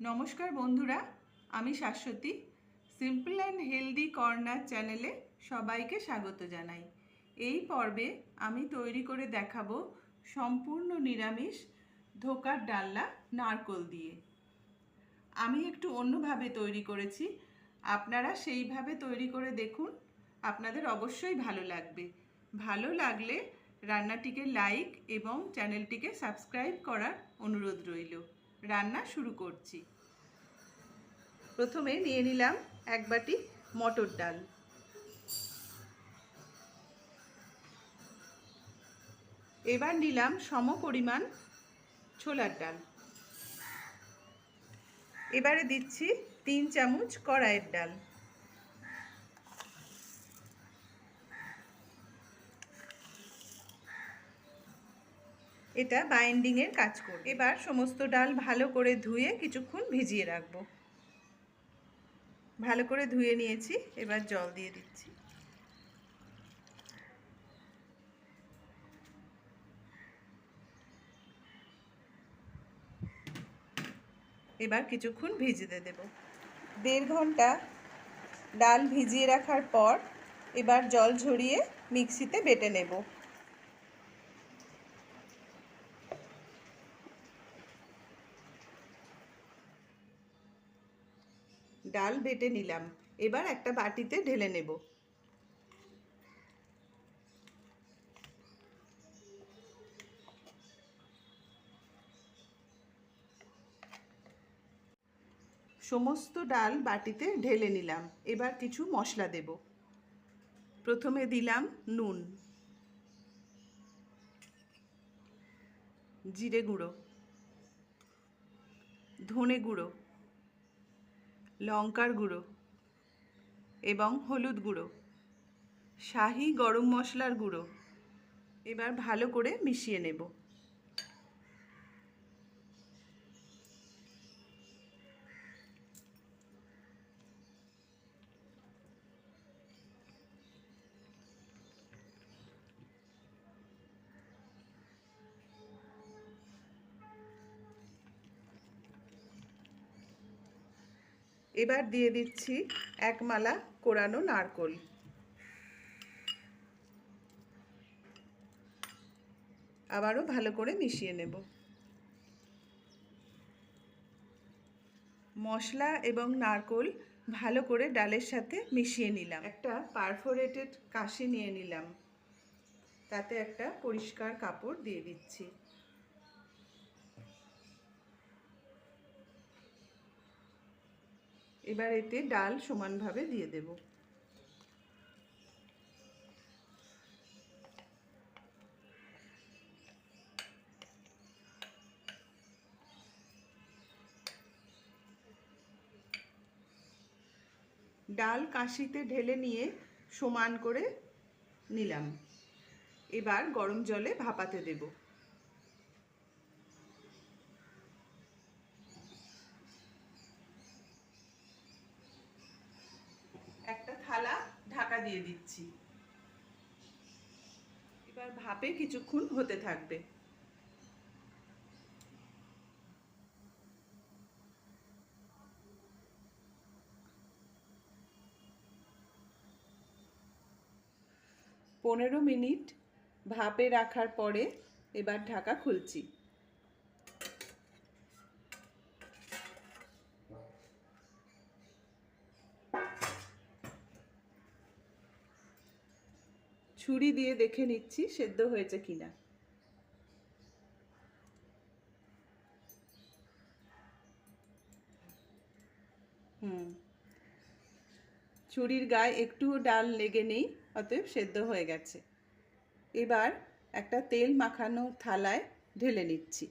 নমস্কার বন্ধুরা, আমি Shashwati. Simple and healthy corner চ্যানেলে সবাইকে স্বাগত জানাই। এই পর্বে আমি তৈরি করে দেখাবো সম্পূর্ণ নিরামিষ ধোকার ডাল্লা নারকোল দিয়ে। আমি একটু অন্যভাবে তৈরি করেছি। আপনারা সেইভাবে তৈরি করে দেখুন, আপনাদের অবশ্যই ভালো লাগবে। ভালো লাগলে রান্নাটিকে লাইক এবং চ্যানেলটিকে সাবস্ক্রাইব করার অনুরোধ রইল। রান্না শুরু করছি। প্রথমে নিয়ে নিলাম এক বাটি মটর ডাল। এবার নিলাম সম পরিমাণ ছোলার ডাল। এবারে দিচ্ছি তিন চামচ কড়াইয়ের ডাল। এটা বাইন্ডিংয়ের কাজ করবে। এবার সমস্ত ডাল ভালো করে ধুয়ে কিছুক্ষণ ভিজিয়ে রাখব। ভালো করে ধুয়ে নিয়েছি, এবার জল দিয়ে দিচ্ছি। এবার কিছুক্ষণ ভিজিয়ে দেব। দেড় ঘণ্টা ডাল ভিজিয়ে রাখার পর এবার জল ঝরিয়ে মিক্সিতে বেটে নেব। ডাল বেটে নিলাম। এবার একটা বাটিতে ঢেলে নেব। সমস্ত ডাল বাটিতে ঢেলে নিলাম। এবার কিছু মশলা দেব। প্রথমে দিলাম নুন, জিরে গুঁড়ো, ধনে গুঁড়ো লঙ্কার গুঁড়ো এবং হলুদ গুঁড়ো শাহি গরম মশলার গুঁড়ো। এবার ভালো করে মিশিয়ে নেব। এবার দিয়ে দিচ্ছি এক মালা কোরানো নারকোল। আবারও ভালো করে মিশিয়ে নেব। মশলা এবং নারকোল ভালো করে ডালের সাথে মিশিয়ে নিলাম। একটা পারফোরেটেড কাশি নিয়ে নিলাম। তাতে একটা পরিষ্কার কাপড় দিয়ে দিচ্ছি। এবার এতে ডাল সমানভাবে দিয়ে দেব। ডাল কাশিতে ঢেলে নিয়ে সমান করে নিলাম। এবার গরম জলে ভাপাতে দেবো একটা থালা ঢাকা দিয়ে দিচ্ছি। এবার ভাপে কিছুক্ষণ হতে থাকবে। পনেরো মিনিট ভাপে রাখার পরে এবার ঢাকা খুলছি। ছুরি দিয়ে দেখে নিচ্ছি সেদ্ধ হয়েছে কিনা। হুম। ছুরির গায়ে একটুও ডাল লেগে নেই, অতএব সেদ্ধ হয়ে গেছে। এবার একটা তেল মাখানো থালায় ঢেলে নিচ্ছি।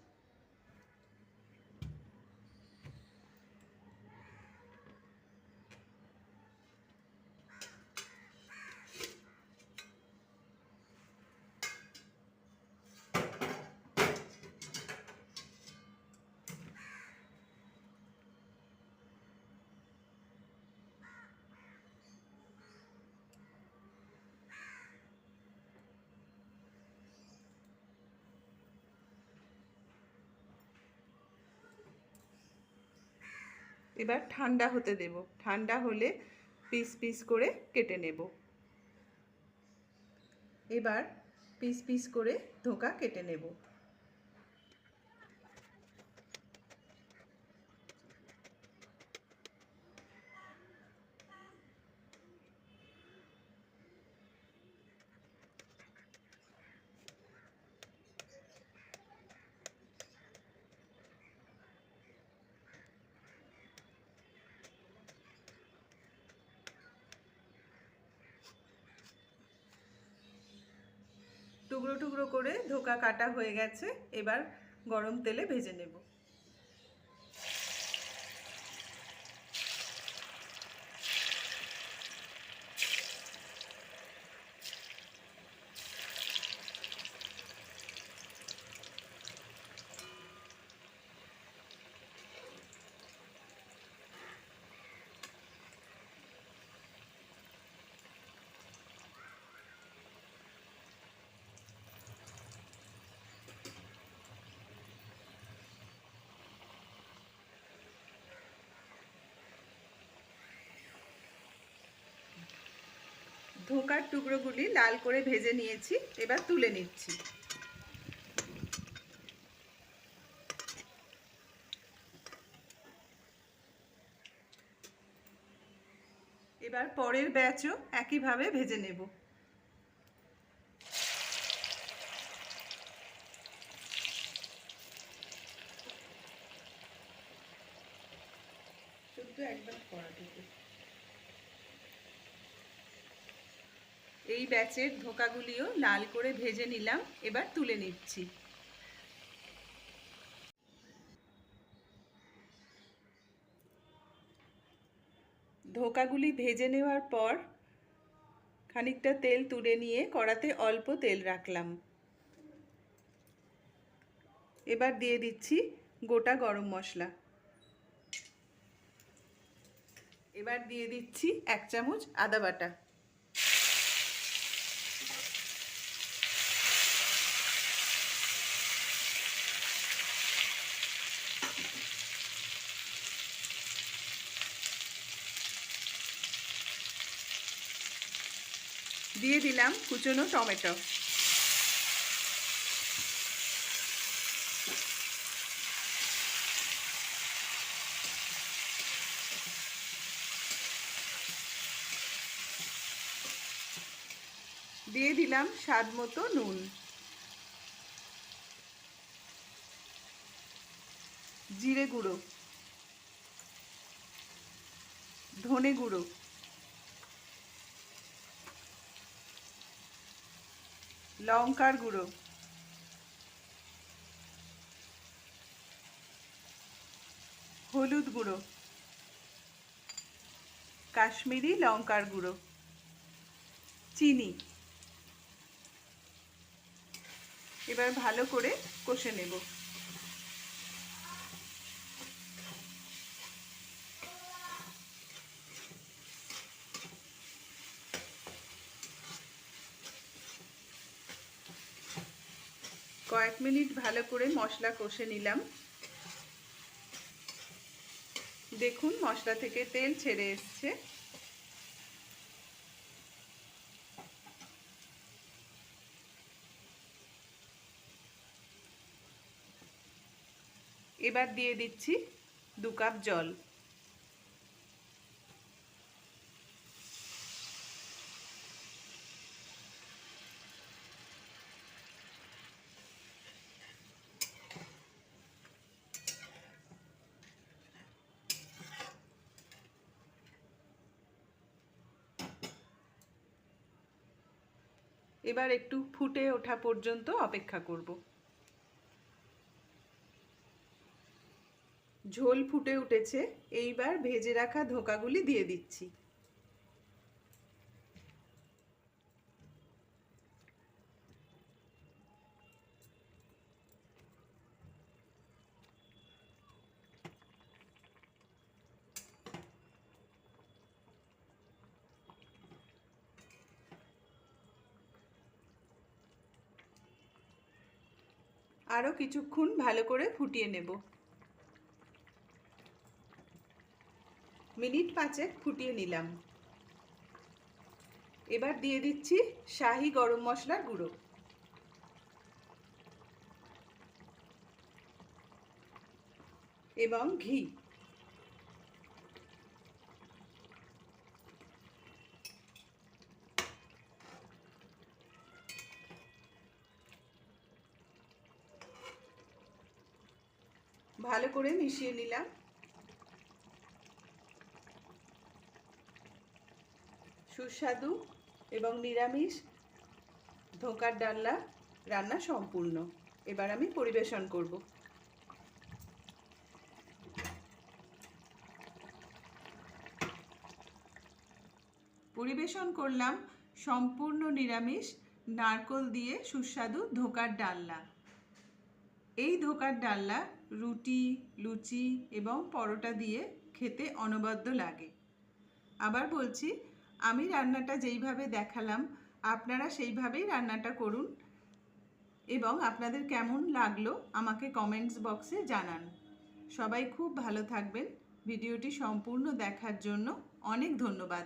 এবার ঠান্ডা হতে দেব। ঠান্ডা হলে পিস পিস করে কেটে নেব। এবার পিস পিস করে ধোকা কেটে নেব। টুকরো টুকরো করে ধোকা কাটা হয়ে গেছে এবার গরম তেলে ভেজে নেব। ধোকার টুকরোগুলি লাল করে ভেজে নিয়েছি, এবার তুলে নিচ্ছি। এবার পরের ব্যাচও একইভাবে ভেজে নেব। একবার কড়াটিতে এই ব্যাচের ধোকাগুলিও লাল করে ভেজে নিলাম, এবার তুলে নিচ্ছি। ধোকাগুলি ভেজে নেওয়ার পর খানিকটা তেল তুলে নিয়ে কড়াতে অল্প তেল রাখলাম। এবার দিয়ে দিচ্ছি গোটা গরম মশলা। এবার দিয়ে দিচ্ছি এক চামচ আদা বাটা। দিয়ে দিলাম কুচনো টমেটো। দিয়ে দিলাম স্বাদ মতো নুন। জিরে গুঁড়ো। ধনে গুঁড়ো। লঙ্কার গুঁড়ো। হলুদ গুঁড়ো। কাশ্মীরি লঙ্কার গুঁড়ো। চিনি। এবার ভালো করে কষে নেব। কয়েক মিনিট ভালো করে মশলা কষে নিলাম। দেখুন, মশলা থেকে তেল ছেড়ে এসছে। এবার দিয়ে দিচ্ছি দু কাপ জল। এবার একটু ফুটে ওঠা পর্যন্ত অপেক্ষা করব। ঝোল ফুটে উঠেছে, এইবার ভেজে রাখা ধোকাগুলি দিয়ে দিচ্ছি। আরও কিছুক্ষণ ভালো করে ফুটিয়ে নেব। মিনিট পাঁচেক ফুটিয়ে নিলাম। এবার দিয়ে দিচ্ছি শাহি গরম মশলার গুঁড়ো। এবং ঘি। ভালো করে মিশিয়ে নিলাম। সুস্বাদু এবং নিরামিষ ধোকার ডাল্লা রান্না সম্পূর্ণ। এবার আমি পরিবেশন করব। পরিবেশন করলাম সম্পূর্ণ নিরামিষ নারকোল দিয়ে সুস্বাদু ধোকার ডাল্লা এই ধোকার ডাল্লা রুটি, লুচি এবং পরোটা দিয়ে খেতে অনবদ্য লাগে। আবার বলছি, আমি রান্নাটা যেইভাবে দেখালাম, আপনারা সেইভাবেই রান্নাটা করুন এবং আপনাদের কেমন লাগল আমাকে কমেন্টস বক্সে জানান। সবাই খুব ভালো থাকবেন। ভিডিওটি সম্পূর্ণ দেখার জন্য অনেক ধন্যবাদ।